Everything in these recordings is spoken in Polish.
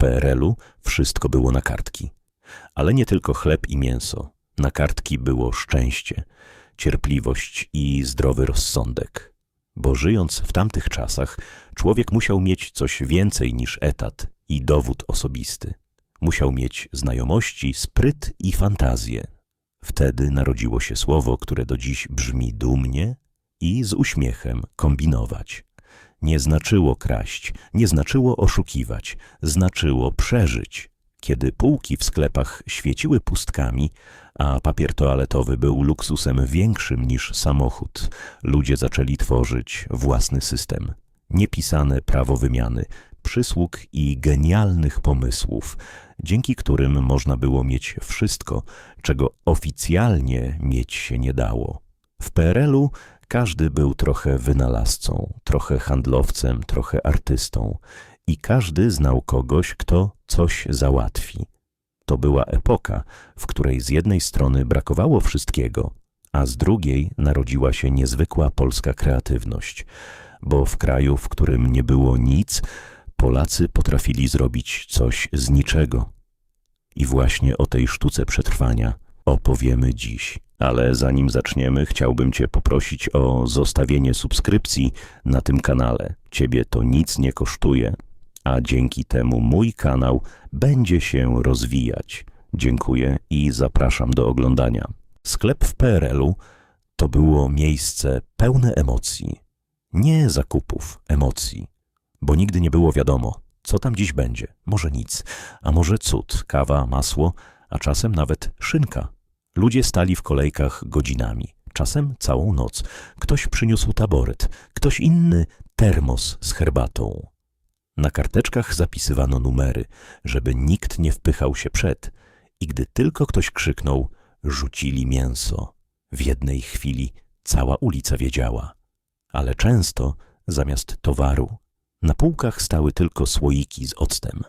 PRL-u wszystko było na kartki. Ale nie tylko chleb i mięso. Na kartki było szczęście, cierpliwość i zdrowy rozsądek. Bo żyjąc w tamtych czasach, człowiek musiał mieć coś więcej niż etat i dowód osobisty. Musiał mieć znajomości, spryt i fantazję. Wtedy narodziło się słowo, które do dziś brzmi dumnie i z uśmiechem kombinować. Nie znaczyło kraść, nie znaczyło oszukiwać, znaczyło przeżyć. Kiedy półki w sklepach świeciły pustkami, a papier toaletowy był luksusem większym niż samochód, ludzie zaczęli tworzyć własny system. Niepisane prawo wymiany, przysług i genialnych pomysłów, dzięki którym można było mieć wszystko, czego oficjalnie mieć się nie dało. W PRL-u każdy był trochę wynalazcą, trochę handlowcem, trochę artystą i każdy znał kogoś, kto coś załatwi. To była epoka, w której z jednej strony brakowało wszystkiego, a z drugiej narodziła się niezwykła polska kreatywność, bo w kraju, w którym nie było nic, Polacy potrafili zrobić coś z niczego. I właśnie o tej sztuce przetrwania opowiemy dziś. Ale zanim zaczniemy, chciałbym Cię poprosić o zostawienie subskrypcji na tym kanale. Ciebie to nic nie kosztuje, a dzięki temu mój kanał będzie się rozwijać. Dziękuję i zapraszam do oglądania. Sklep w PRL-u to było miejsce pełne emocji. Nie zakupów, emocji. Bo nigdy nie było wiadomo, co tam dziś będzie. Może nic, a może cud, kawa, masło, a czasem nawet szynka. Ludzie stali w kolejkach godzinami, czasem całą noc. Ktoś przyniósł taboret, ktoś inny termos z herbatą. Na karteczkach zapisywano numery, żeby nikt nie wpychał się przed i gdy tylko ktoś krzyknął, rzucili mięso. W jednej chwili cała ulica wiedziała. Ale często zamiast towaru na półkach stały tylko słoiki z octem.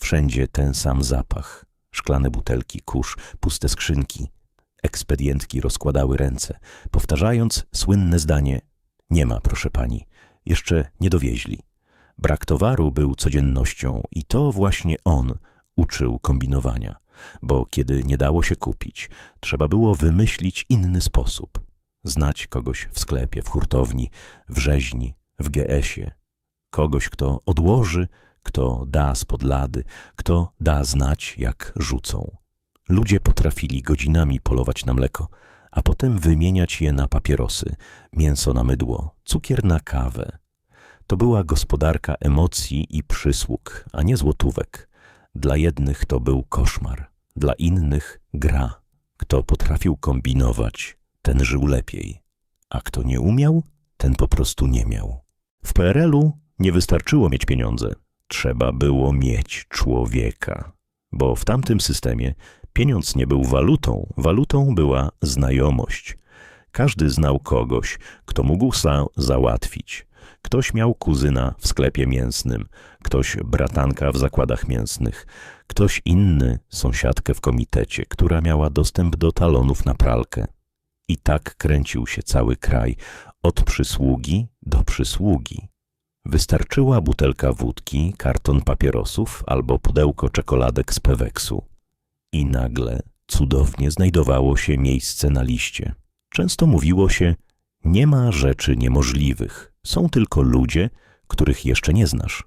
Wszędzie ten sam zapach. Szklane butelki, kurz, puste skrzynki. Ekspedientki rozkładały ręce, powtarzając słynne zdanie Nie ma, proszę pani, jeszcze nie dowieźli. Brak towaru był codziennością i to właśnie on uczył kombinowania, bo kiedy nie dało się kupić, trzeba było wymyślić inny sposób. Znać kogoś w sklepie, w hurtowni, w rzeźni, w GS-ie, kogoś, kto odłoży, kto da spod lady, kto da znać, jak rzucą. Ludzie potrafili godzinami polować na mleko, a potem wymieniać je na papierosy, mięso na mydło, cukier na kawę. To była gospodarka emocji i przysług, a nie złotówek. Dla jednych to był koszmar, dla innych gra. Kto potrafił kombinować, ten żył lepiej, a kto nie umiał, ten po prostu nie miał. W PRL-u nie wystarczyło mieć pieniądze, trzeba było mieć człowieka, bo w tamtym systemie pieniądz nie był walutą, walutą była znajomość. Każdy znał kogoś, kto mógł za załatwić. Ktoś miał kuzyna w sklepie mięsnym, ktoś bratanka w zakładach mięsnych, ktoś inny sąsiadkę w komitecie, która miała dostęp do talonów na pralkę. I tak kręcił się cały kraj, od przysługi do przysługi. Wystarczyła butelka wódki, karton papierosów albo pudełko czekoladek z Peweksu. I nagle cudownie znajdowało się miejsce na liście. Często mówiło się, nie ma rzeczy niemożliwych, są tylko ludzie, których jeszcze nie znasz.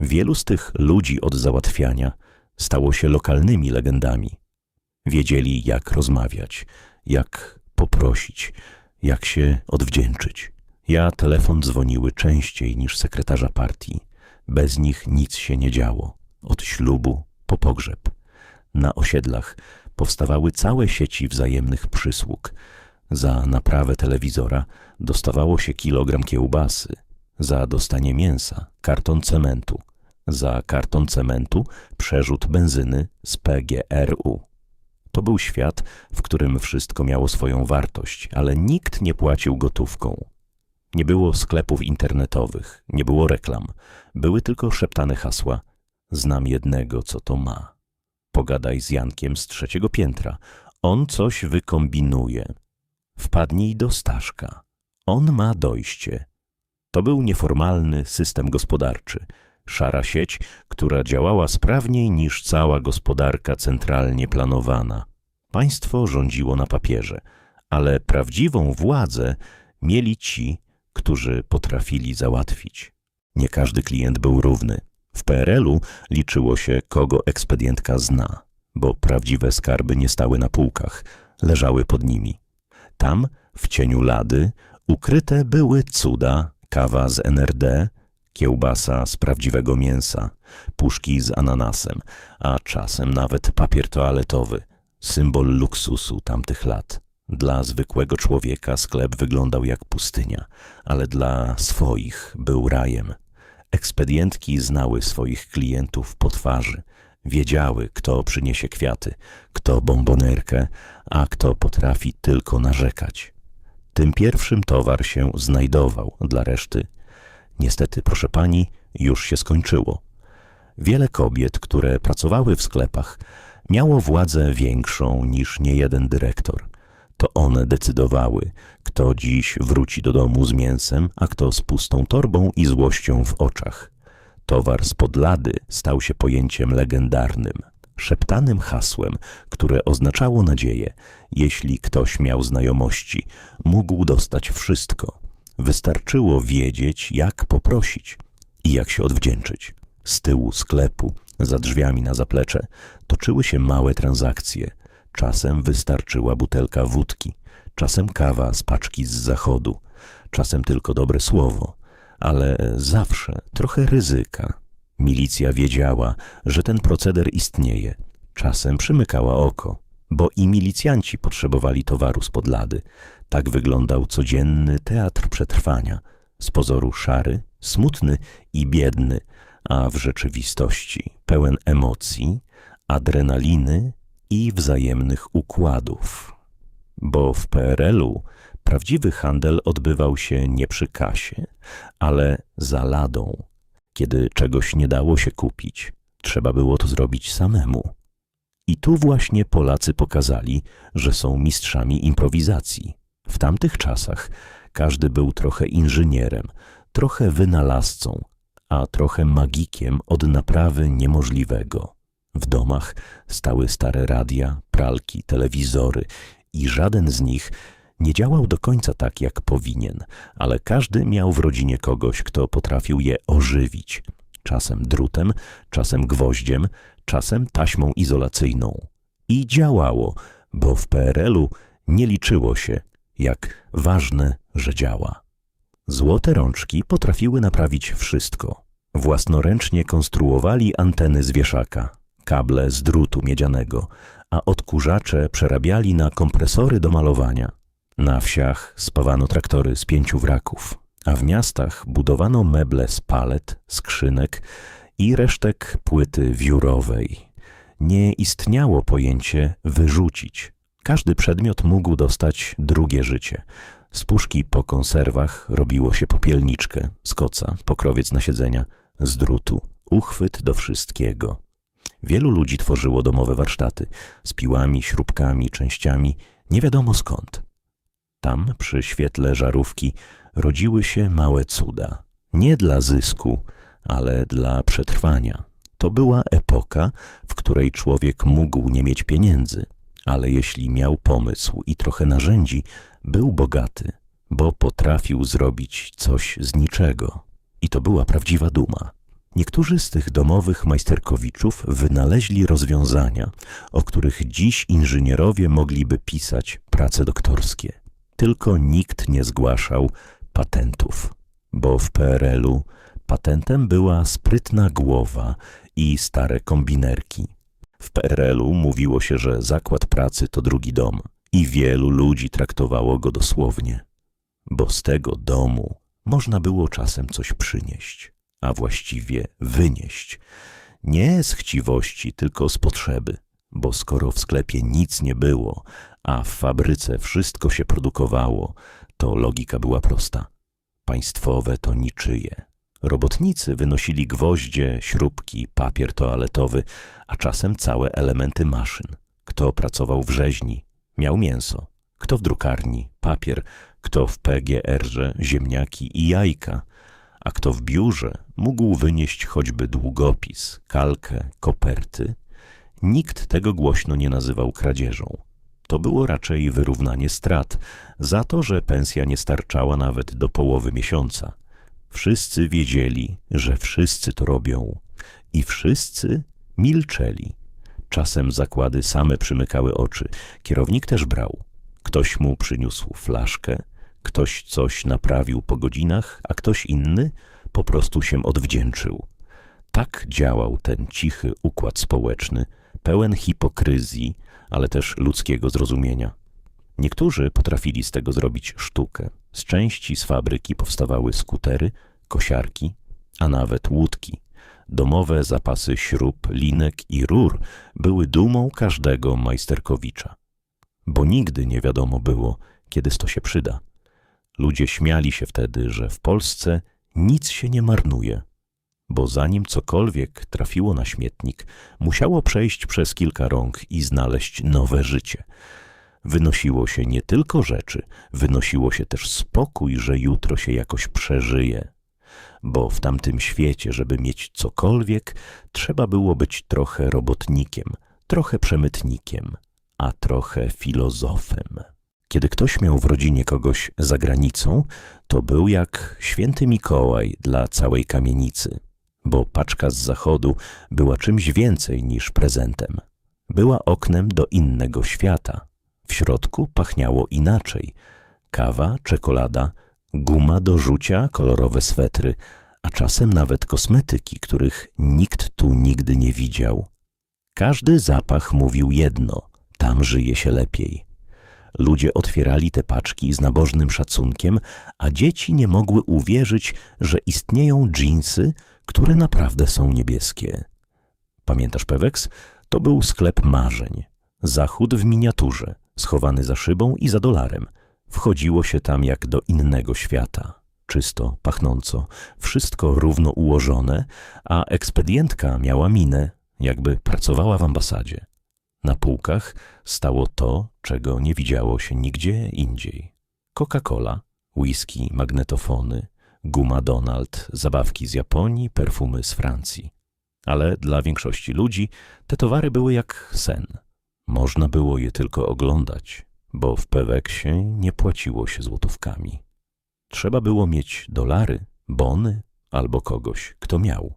Wielu z tych ludzi od załatwiania stało się lokalnymi legendami. Wiedzieli, jak rozmawiać, jak poprosić, jak się odwdzięczyć. Ja telefon dzwoniły częściej niż sekretarza partii. Bez nich nic się nie działo. Od ślubu po pogrzeb. Na osiedlach powstawały całe sieci wzajemnych przysług. Za naprawę telewizora dostawało się kilogram kiełbasy, za dostanie mięsa karton cementu, za karton cementu przerzut benzyny z PGRU. To był świat, w którym wszystko miało swoją wartość, ale nikt nie płacił gotówką. Nie było sklepów internetowych, nie było reklam, były tylko szeptane hasła. Znam jednego, co to ma. Pogadaj z Jankiem z trzeciego piętra. On coś wykombinuje. Wpadnij do Staszka. On ma dojście. To był nieformalny system gospodarczy. Szara sieć, która działała sprawniej niż cała gospodarka centralnie planowana. Państwo rządziło na papierze, ale prawdziwą władzę mieli ci, którzy potrafili załatwić. Nie każdy klient był równy. W PRL-u liczyło się, kogo ekspedientka zna, bo prawdziwe skarby nie stały na półkach, leżały pod nimi. Tam, w cieniu lady, ukryte były cuda, kawa z NRD, kiełbasa z prawdziwego mięsa, puszki z ananasem, a czasem nawet papier toaletowy, symbol luksusu tamtych lat. Dla zwykłego człowieka sklep wyglądał jak pustynia, ale dla swoich był rajem. Ekspedientki znały swoich klientów po twarzy, wiedziały, kto przyniesie kwiaty, kto bombonerkę, a kto potrafi tylko narzekać. Tym pierwszym towar się znajdował dla reszty. Niestety, proszę pani, już się skończyło. Wiele kobiet, które pracowały w sklepach, miało władzę większą niż niejeden dyrektor. To one decydowały, kto dziś wróci do domu z mięsem, a kto z pustą torbą i złością w oczach. Towar z podlady stał się pojęciem legendarnym, szeptanym hasłem, które oznaczało nadzieję. Jeśli ktoś miał znajomości, mógł dostać wszystko. Wystarczyło wiedzieć, jak poprosić i jak się odwdzięczyć. Z tyłu sklepu, za drzwiami na zaplecze, toczyły się małe transakcje. Czasem wystarczyła butelka wódki, czasem kawa z paczki z zachodu, czasem tylko dobre słowo, ale zawsze trochę ryzyka. Milicja wiedziała, że ten proceder istnieje. Czasem przymykała oko, bo i milicjanci potrzebowali towaru z podlady. Tak wyglądał codzienny teatr przetrwania. Z pozoru szary, smutny i biedny, a w rzeczywistości pełen emocji, adrenaliny i wzajemnych układów. Bo w PRL-u prawdziwy handel odbywał się nie przy kasie, ale za ladą. Kiedy czegoś nie dało się kupić, trzeba było to zrobić samemu. I tu właśnie Polacy pokazali, że są mistrzami improwizacji. W tamtych czasach każdy był trochę inżynierem, trochę wynalazcą, a trochę magikiem od naprawy niemożliwego. W domach stały stare radia, pralki, telewizory i żaden z nich nie działał do końca tak, jak powinien, ale każdy miał w rodzinie kogoś, kto potrafił je ożywić. Czasem drutem, czasem gwoździem, czasem taśmą izolacyjną. I działało, bo w PRL-u nie liczyło się, jak ważne, że działa. Złote rączki potrafiły naprawić wszystko. Własnoręcznie konstruowali anteny z wieszaka, kable z drutu miedzianego, a odkurzacze przerabiali na kompresory do malowania. Na wsiach spawano traktory z pięciu wraków, a w miastach budowano meble z palet, skrzynek i resztek płyty wiórowej. Nie istniało pojęcie wyrzucić. Każdy przedmiot mógł dostać drugie życie. Z puszki po konserwach robiło się popielniczkę, z koca, pokrowiec na siedzenia, z drutu, uchwyt do wszystkiego. Wielu ludzi tworzyło domowe warsztaty z piłami, śrubkami, częściami, nie wiadomo skąd. Tam, przy świetle żarówki, rodziły się małe cuda. Nie dla zysku, ale dla przetrwania. To była epoka, w której człowiek mógł nie mieć pieniędzy, ale jeśli miał pomysł i trochę narzędzi, był bogaty, bo potrafił zrobić coś z niczego. I to była prawdziwa duma. Niektórzy z tych domowych majsterkowiczów wynaleźli rozwiązania, o których dziś inżynierowie mogliby pisać prace doktorskie. Tylko nikt nie zgłaszał patentów, bo w PRL-u patentem była sprytna głowa i stare kombinerki. W PRL-u mówiło się, że zakład pracy to drugi dom i wielu ludzi traktowało go dosłownie, bo z tego domu można było czasem coś przynieść, a właściwie wynieść. Nie z chciwości, tylko z potrzeby, bo skoro w sklepie nic nie było, a w fabryce wszystko się produkowało, to logika była prosta. Państwowe to niczyje. Robotnicy wynosili gwoździe, śrubki, papier toaletowy, a czasem całe elementy maszyn. Kto pracował w rzeźni, miał mięso. Kto w drukarni, papier, kto w PGR-ze, ziemniaki i jajka. A kto w biurze mógł wynieść choćby długopis, kalkę, koperty, nikt tego głośno nie nazywał kradzieżą. To było raczej wyrównanie strat za to, że pensja nie starczała nawet do połowy miesiąca. Wszyscy wiedzieli, że wszyscy to robią i wszyscy milczeli. Czasem zakłady same przymykały oczy, kierownik też brał. Ktoś mu przyniósł flaszkę, ktoś coś naprawił po godzinach, a ktoś inny po prostu się odwdzięczył. Tak działał ten cichy układ społeczny, pełen hipokryzji, ale też ludzkiego zrozumienia. Niektórzy potrafili z tego zrobić sztukę. Z części z fabryki powstawały skutery, kosiarki, a nawet łódki. Domowe zapasy śrub, linek i rur były dumą każdego majsterkowicza. Bo nigdy nie wiadomo było, kiedy to się przyda. Ludzie śmiali się wtedy, że w Polsce nic się nie marnuje, bo zanim cokolwiek trafiło na śmietnik, musiało przejść przez kilka rąk i znaleźć nowe życie. Wynosiło się nie tylko rzeczy, wynosiło się też spokój, że jutro się jakoś przeżyje. Bo w tamtym świecie, żeby mieć cokolwiek, trzeba było być trochę robotnikiem, trochę przemytnikiem, a trochę filozofem. Kiedy ktoś miał w rodzinie kogoś za granicą, to był jak święty Mikołaj dla całej kamienicy, bo paczka z zachodu była czymś więcej niż prezentem. Była oknem do innego świata. W środku pachniało inaczej. Kawa, czekolada, guma do rzucia, kolorowe swetry, a czasem nawet kosmetyki, których nikt tu nigdy nie widział. Każdy zapach mówił jedno – tam żyje się lepiej. Ludzie otwierali te paczki z nabożnym szacunkiem, a dzieci nie mogły uwierzyć, że istnieją dżinsy, które naprawdę są niebieskie. Pamiętasz Pewex? To był sklep marzeń. Zachód w miniaturze, schowany za szybą i za dolarem. Wchodziło się tam jak do innego świata. Czysto, pachnąco, wszystko równo ułożone, a ekspedientka miała minę, jakby pracowała w ambasadzie. Na półkach stało to, czego nie widziało się nigdzie indziej. Coca-Cola, whisky, magnetofony, guma Donald, zabawki z Japonii, perfumy z Francji. Ale dla większości ludzi te towary były jak sen. Można było je tylko oglądać, bo w Peweksie nie płaciło się złotówkami. Trzeba było mieć dolary, bony albo kogoś, kto miał.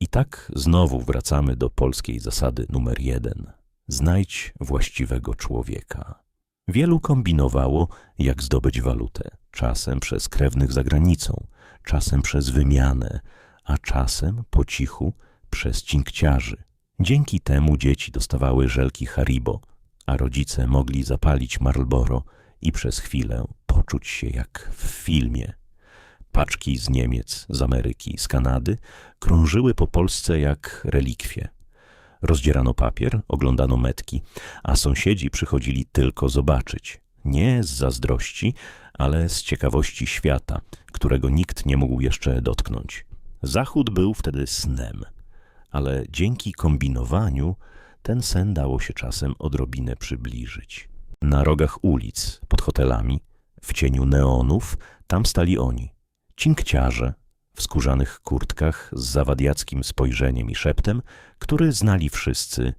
I tak znowu wracamy do polskiej zasady numer jeden. Znajdź właściwego człowieka. Wielu kombinowało, jak zdobyć walutę, czasem przez krewnych za granicą, czasem przez wymianę, a czasem po cichu przez cinkciarzy. Dzięki temu dzieci dostawały żelki Haribo, a rodzice mogli zapalić Marlboro i przez chwilę poczuć się jak w filmie. Paczki z Niemiec, z Ameryki, z Kanady krążyły po Polsce jak relikwie. Rozdzierano papier, oglądano metki, a sąsiedzi przychodzili tylko zobaczyć. Nie z zazdrości, ale z ciekawości świata, którego nikt nie mógł jeszcze dotknąć. Zachód był wtedy snem, ale dzięki kombinowaniu ten sen dało się czasem odrobinę przybliżyć. Na rogach ulic, pod hotelami, w cieniu neonów, tam stali oni, cinkciarze, w skórzanych kurtkach z zawadiackim spojrzeniem i szeptem, który znali wszyscy.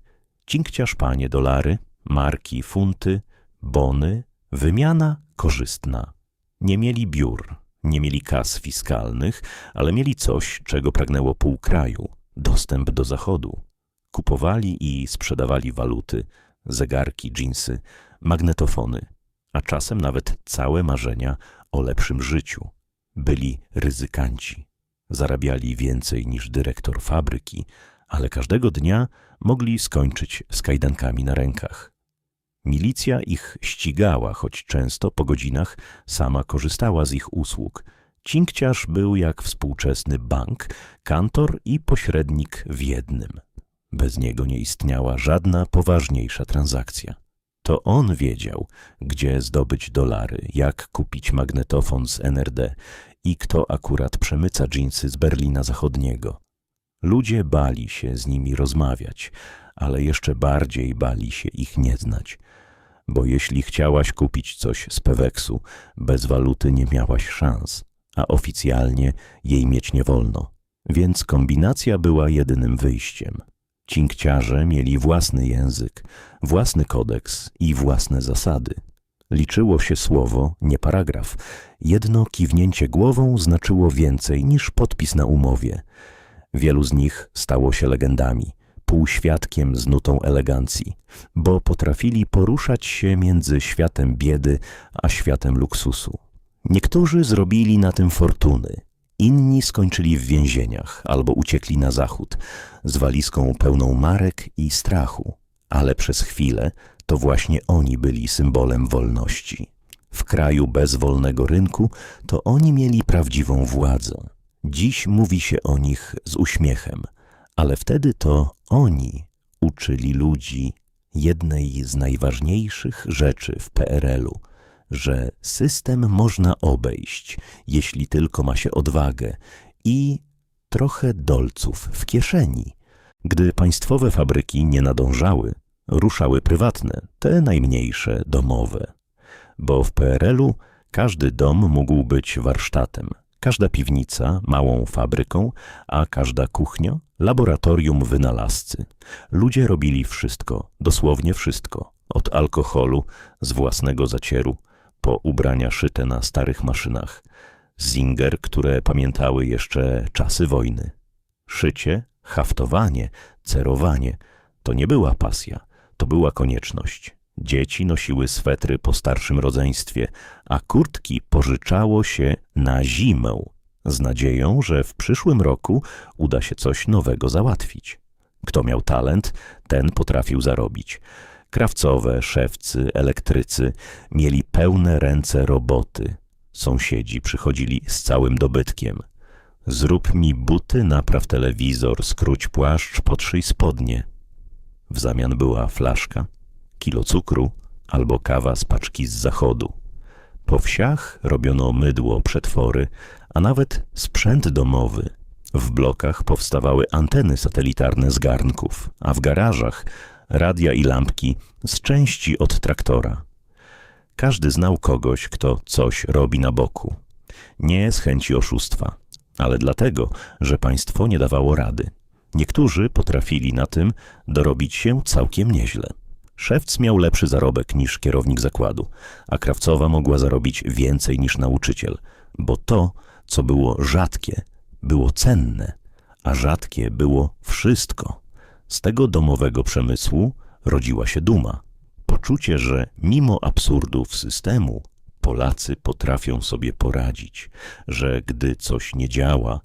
Cinkciarz panie dolary, marki, funty, bony, wymiana korzystna. Nie mieli biur, nie mieli kas fiskalnych, ale mieli coś, czego pragnęło pół kraju dostęp do zachodu. Kupowali i sprzedawali waluty, zegarki, dżinsy, magnetofony, a czasem nawet całe marzenia o lepszym życiu. Byli ryzykanci. Zarabiali więcej niż dyrektor fabryki, ale każdego dnia mogli skończyć z kajdankami na rękach. Milicja ich ścigała, choć często po godzinach sama korzystała z ich usług. Cinkciarz był jak współczesny bank, kantor i pośrednik w jednym. Bez niego nie istniała żadna poważniejsza transakcja. To on wiedział, gdzie zdobyć dolary, jak kupić magnetofon z NRD i kto akurat przemyca dżinsy z Berlina Zachodniego. Ludzie bali się z nimi rozmawiać, ale jeszcze bardziej bali się ich nie znać, bo jeśli chciałaś kupić coś z Peweksu, bez waluty nie miałaś szans, a oficjalnie jej mieć nie wolno. Więc kombinacja była jedynym wyjściem. Cinkciarze mieli własny język, własny kodeks i własne zasady. Liczyło się słowo, nie paragraf. Jedno kiwnięcie głową znaczyło więcej niż podpis na umowie. Wielu z nich stało się legendami, półświadkiem z nutą elegancji, bo potrafili poruszać się między światem biedy a światem luksusu. Niektórzy zrobili na tym fortuny, inni skończyli w więzieniach albo uciekli na zachód z walizką pełną marek i strachu, ale przez chwilę to właśnie oni byli symbolem wolności. W kraju bez wolnego rynku to oni mieli prawdziwą władzę. Dziś mówi się o nich z uśmiechem, ale wtedy to oni uczyli ludzi jednej z najważniejszych rzeczy w PRL-u, że system można obejść, jeśli tylko ma się odwagę i trochę dolców w kieszeni. Gdy państwowe fabryki nie nadążały, ruszały prywatne, te najmniejsze, domowe. Bo w PRL-u każdy dom mógł być warsztatem, każda piwnica małą fabryką, a każda kuchnia laboratorium wynalazcy. Ludzie robili wszystko, dosłownie wszystko, od alkoholu z własnego zacieru, po ubrania szyte na starych maszynach, zinger, które pamiętały jeszcze czasy wojny. Szycie, haftowanie, cerowanie to nie była pasja, to była konieczność. Dzieci nosiły swetry po starszym rodzeństwie, a kurtki pożyczało się na zimę, z nadzieją, że w przyszłym roku uda się coś nowego załatwić. Kto miał talent, ten potrafił zarobić. Krawcowe, szewcy, elektrycy mieli pełne ręce roboty. Sąsiedzi przychodzili z całym dobytkiem. Zrób mi buty, napraw telewizor, skróć płaszcz, podszyj spodnie. W zamian była flaszka, kilo cukru albo kawa z paczki z zachodu. Po wsiach robiono mydło, przetwory, a nawet sprzęt domowy. W blokach powstawały anteny satelitarne z garnków, a w garażach radia i lampki z części od traktora. Każdy znał kogoś, kto coś robi na boku. Nie z chęci oszustwa, ale dlatego, że państwo nie dawało rady. Niektórzy potrafili na tym dorobić się całkiem nieźle. Szewc miał lepszy zarobek niż kierownik zakładu, a krawcowa mogła zarobić więcej niż nauczyciel, bo to, co było rzadkie, było cenne, a rzadkie było wszystko. Z tego domowego przemysłu rodziła się duma. Poczucie, że mimo absurdów systemu Polacy potrafią sobie poradzić, że gdy coś nie działa,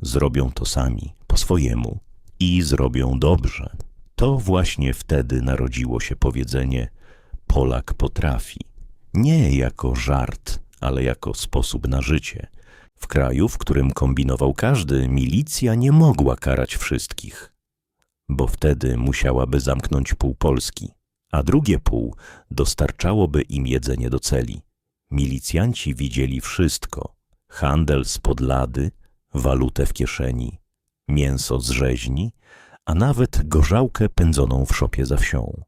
zrobią to sami, po swojemu i zrobią dobrze. To właśnie wtedy narodziło się powiedzenie Polak potrafi. Nie jako żart, ale jako sposób na życie. W kraju, w którym kombinował każdy, milicja nie mogła karać wszystkich bo wtedy musiałaby zamknąć pół Polski, a drugie pół dostarczałoby im jedzenie do celi. Milicjanci widzieli wszystko: handel z podlady, walutę w kieszeni, mięso z rzeźni, a nawet gorzałkę pędzoną w szopie za wsią.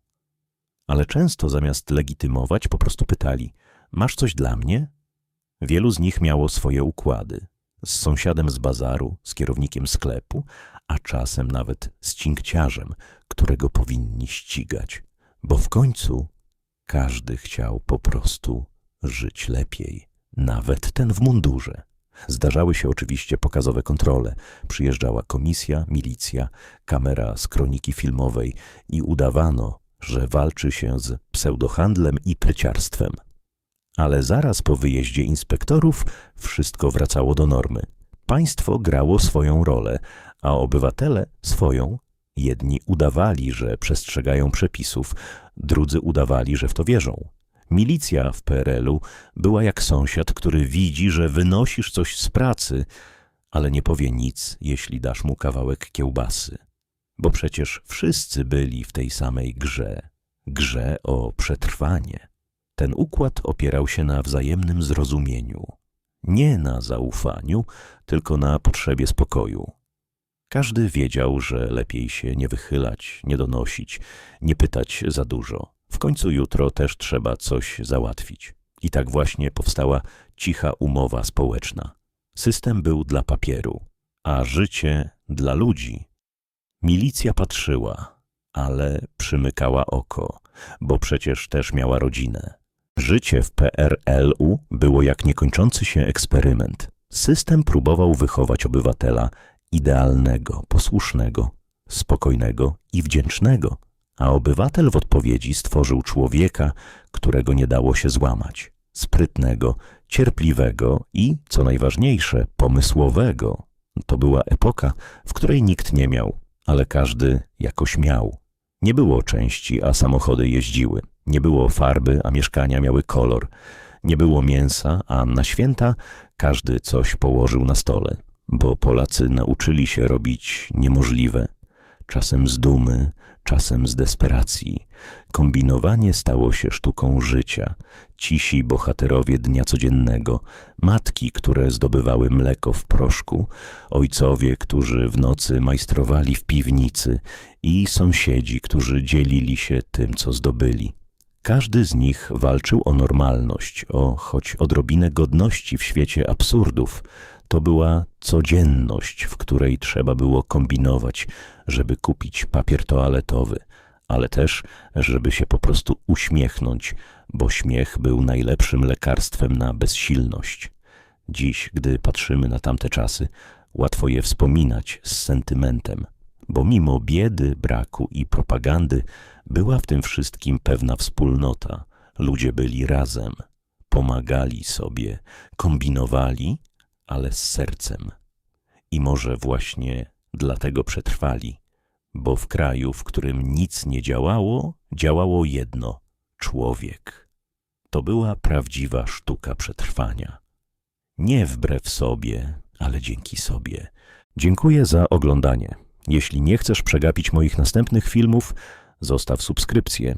Ale często zamiast legitymować, po prostu pytali: Masz coś dla mnie? Wielu z nich miało swoje układy z sąsiadem z bazaru, z kierownikiem sklepu, a czasem nawet z cinkciarzem, którego powinni ścigać, bo w końcu każdy chciał po prostu żyć lepiej, nawet ten w mundurze. Zdarzały się oczywiście pokazowe kontrole. Przyjeżdżała komisja, milicja, kamera z kroniki filmowej i udawano, że walczy się z pseudohandlem i pryciarstwem. Ale zaraz po wyjeździe inspektorów wszystko wracało do normy. Państwo grało swoją rolę, a obywatele swoją. Jedni udawali, że przestrzegają przepisów, drudzy udawali, że w to wierzą. Milicja w PRL-u była jak sąsiad, który widzi, że wynosisz coś z pracy, ale nie powie nic, jeśli dasz mu kawałek kiełbasy. Bo przecież wszyscy byli w tej samej grze grze o przetrwanie. Ten układ opierał się na wzajemnym zrozumieniu, nie na zaufaniu, tylko na potrzebie spokoju. Każdy wiedział, że lepiej się nie wychylać, nie donosić, nie pytać za dużo. W końcu jutro też trzeba coś załatwić. I tak właśnie powstała cicha umowa społeczna. System był dla papieru, a życie dla ludzi. Milicja patrzyła, ale przymykała oko, bo przecież też miała rodzinę. Życie w PRL-u było jak niekończący się eksperyment. System próbował wychować obywatela idealnego, posłusznego, spokojnego i wdzięcznego, a obywatel w odpowiedzi stworzył człowieka, którego nie dało się złamać, sprytnego, cierpliwego i, co najważniejsze, pomysłowego. To była epoka, w której nikt nie miał, ale każdy jakoś miał. Nie było części, a samochody jeździły. Nie było farby, a mieszkania miały kolor. Nie było mięsa, a na święta każdy coś położył na stole, bo Polacy nauczyli się robić niemożliwe. Czasem z dumy, czasem z desperacji. Kombinowanie stało się sztuką życia. Cisi bohaterowie dnia codziennego, matki, które zdobywały mleko w proszku, ojcowie, którzy w nocy majstrowali w piwnicy i sąsiedzi, którzy dzielili się tym, co zdobyli. Każdy z nich walczył o normalność, o choć odrobinę godności w świecie absurdów. To była codzienność, w której trzeba było kombinować, żeby kupić papier toaletowy, ale też, żeby się po prostu uśmiechnąć, bo śmiech był najlepszym lekarstwem na bezsilność. Dziś, gdy patrzymy na tamte czasy, łatwo je wspominać z sentymentem, bo mimo biedy, braku i propagandy była w tym wszystkim pewna wspólnota. Ludzie byli razem, pomagali sobie, kombinowali, ale z sercem. I może właśnie dlatego przetrwali, bo w kraju, w którym nic nie działało, działało jedno człowiek. To była prawdziwa sztuka przetrwania. Nie wbrew sobie, ale dzięki sobie. Dziękuję za oglądanie. Jeśli nie chcesz przegapić moich następnych filmów, zostaw subskrypcję